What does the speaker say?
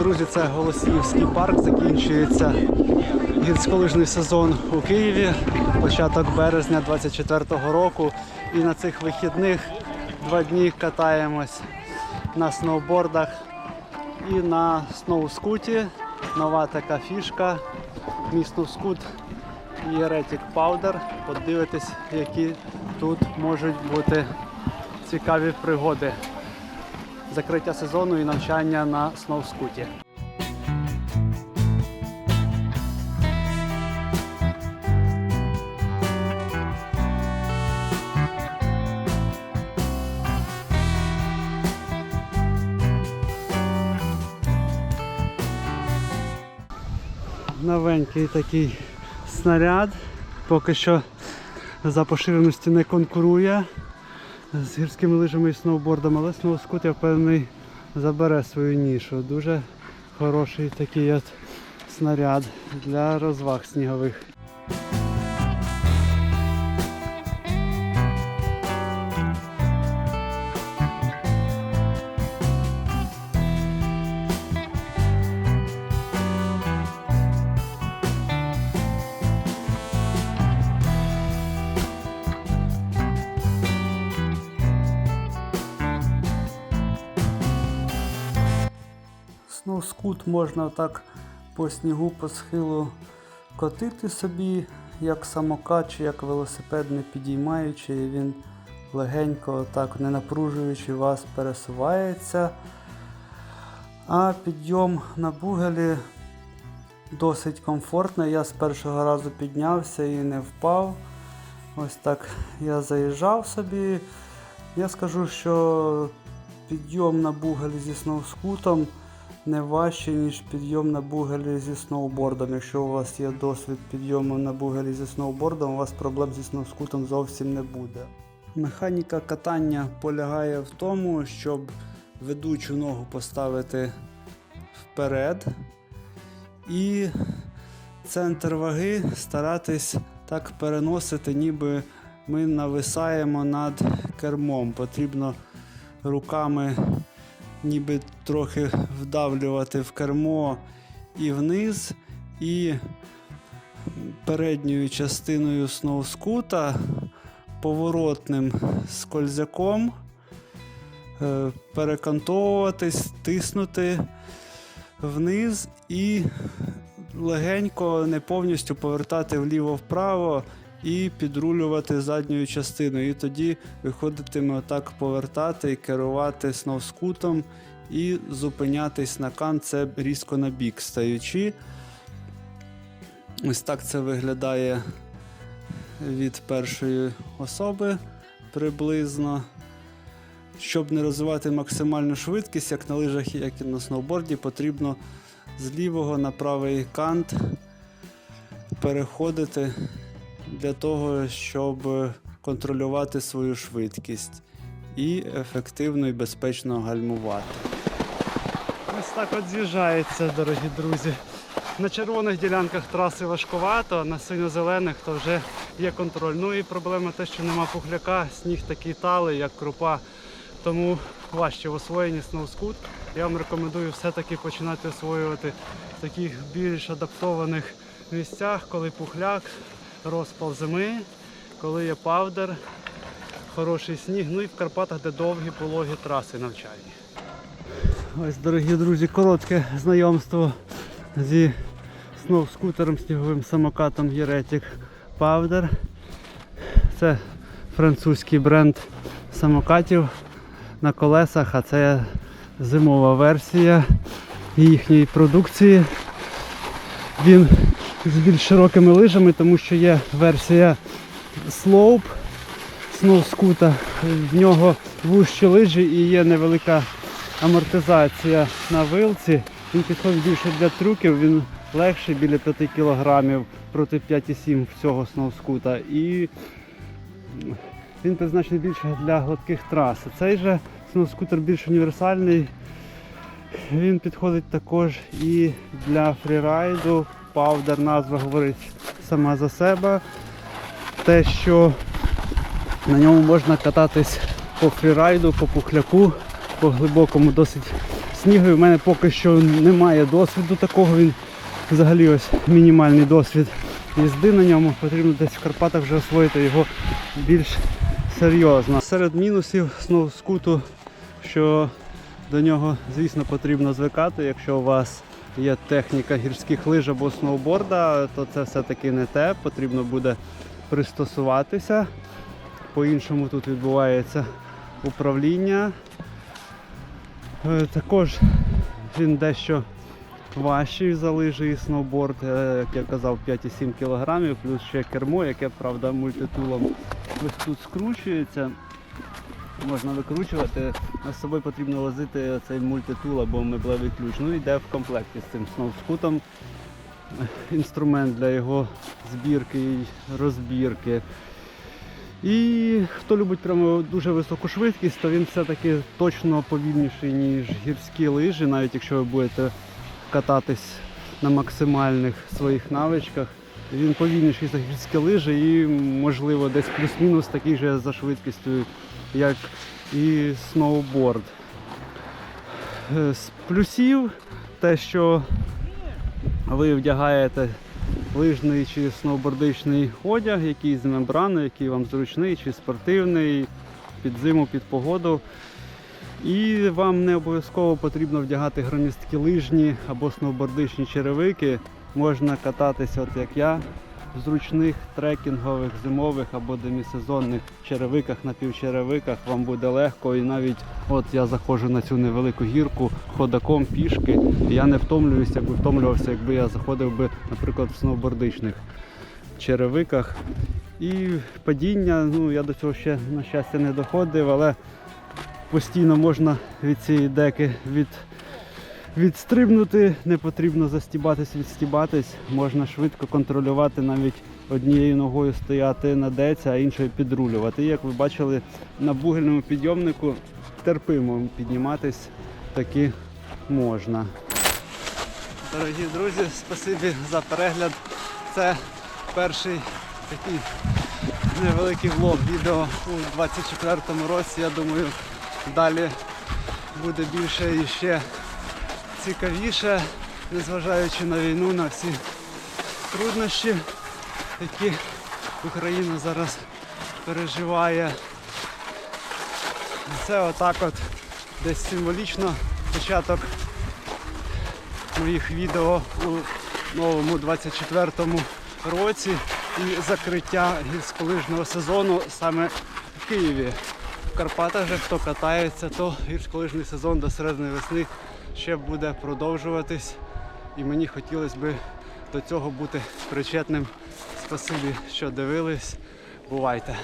друзі, це Голосіївський парк. Закінчується гірськолижний сезон у Києві. Початок березня 24-го року. І на цих вихідних два дні катаємось на сноубордах і на сноускуті. Нова така фішка. Мій сноускут Єретік Powder. Подивитись, які тут можуть бути цікаві пригоди. Закриття сезону і навчання на сноускуті. Новенький такий снаряд. Поки що за поширеністю не конкурує з гірськими лижами і сноубордом, але сноускут, я впевнений, забере свою нішу. Дуже хороший такий от снаряд для розваг снігових. Сноускут можна так по снігу, по схилу котити собі, як самокат чи як велосипед, не підіймаючи, і він легенько, так не напружуючи вас, пересувається. А підйом на бугелі досить комфортний. Я з першого разу піднявся і не впав. Ось так я заїжджав собі. Я скажу, що підйом на бугелі зі сноускутом не важче, ніж підйом на бугелі зі сноубордом. Якщо у вас є досвід підйому на бугелі зі сноубордом, у вас проблем зі сноускутом зовсім не буде. Механіка катання полягає в тому, щоб ведучу ногу поставити вперед і центр ваги старатись так переносити, ніби ми нависаємо над кермом. Потрібно руками ніби трохи вдавлювати в кермо і вниз, і передньою частиною сноускута поворотним скользяком е, перекантовуватись, тиснути вниз і легенько, не повністю повертати вліво-вправо і підрулювати задньою частиною. І тоді виходитиме отак повертати і керувати сноускутом і зупинятись на кан, це різко на бік стаючи. Ось так це виглядає від першої особи приблизно. Щоб не розвивати максимальну швидкість, як на лижах, як і на сноуборді, потрібно з лівого на правий кант переходити для того, щоб контролювати свою швидкість і ефективно і безпечно гальмувати. Ось так от з'їжджається, дорогі друзі. На червоних ділянках траси важкувато, а на синьо-зелених то вже є контроль. Ну і проблема те, що нема пухляка, сніг такий талий, як крупа. Тому важче в освоєнні сноускут. Я вам рекомендую все-таки починати освоювати в таких більш адаптованих місцях, коли пухляк, розпал зими, коли є павдер, хороший сніг, ну і в Карпатах, де довгі пологі траси навчальні. Ось, дорогі друзі, коротке знайомство зі сноускутером, сніговим самокатом Єретік Powder. Це французький бренд самокатів на колесах, а це зимова версія їхньої продукції. Він з більш широкими лижами, тому що є версія Slope сноускута. В нього вужчі лижі і є невелика амортизація на вилці. Він підходить більше для трюків, він легший біля 5 кг проти 5,7 всього сноускута. І він призначений більше для гладких трас. Цей же сноускутер більш універсальний. Він підходить також і для фрірайду. Павдер назва говорить сама за себе. Те, що на ньому можна кататись по фрірайду, по пухляку, по глибокому досить снігу. У мене поки що немає досвіду такого. Він взагалі ось мінімальний досвід їзди на ньому. Потрібно десь в Карпатах вже освоїти його більш серйозно. Серед мінусів сноускуту, що до нього, звісно, потрібно звикати. Якщо у вас є техніка гірських лиж або сноуборда, то це все-таки не те. Потрібно буде пристосуватися. По-іншому тут відбувається управління. Е, Також він дещо важчий за лижі і сноуборд, е, як я казав, 5,7 кг, плюс ще кермо, яке, правда, мультитулом ось тут скручується. Можна викручувати, з собою потрібно возити цей мультитул або меблевий ключ. Ну йде в комплекті з цим сноускутом. Інструмент для його збірки і розбірки. І хто любить прямо дуже високу швидкість, то він все-таки точно повільніший, ніж гірські лижі, навіть якщо ви будете кататись на максимальних своїх навичках. Він повільніший за гірські лижі і, можливо, десь плюс-мінус такий же за швидкістю, як і сноуборд. Е, З плюсів те, що ви вдягаєте лижний чи сноубордичний одяг, який з мембрани, який вам зручний, чи спортивний, під зиму, під погоду. І вам не обов'язково потрібно вдягати громісткі лижні або сноубордичні черевики. Можна кататися, от як я, в зручних трекінгових, зимових або демісезонних черевиках, напівчеревиках. Вам буде легко. І навіть от я заходжу на цю невелику гірку ходаком пішки. і Я не втомлююся, якби втомлювався, якби я заходив би, наприклад, в сноубордичних черевиках. І падіння, ну я до цього ще на щастя не доходив, але постійно можна від цієї деки від, відстрибнути, не потрібно застібатись, відстібатись. Можна швидко контролювати, навіть однією ногою стояти на деці, а іншою підрулювати. Як ви бачили, на бугельному підйомнику терпимо підніматись таки можна. Дорогі друзі, спасибі за перегляд. Це перший такий невеликий влог відео у 24-му році. Я думаю, далі буде більше і ще цікавіше, незважаючи на війну, на всі труднощі, які Україна зараз переживає. Це отак от десь символічно початок моїх відео у новому 24-му році і закриття гірськолижного сезону саме в Києві. Карпатах же хто катається, то гірськолижний сезон до середини весни ще буде продовжуватись. І мені хотілося б до цього бути причетним. Спасибі, що дивились. Бувайте!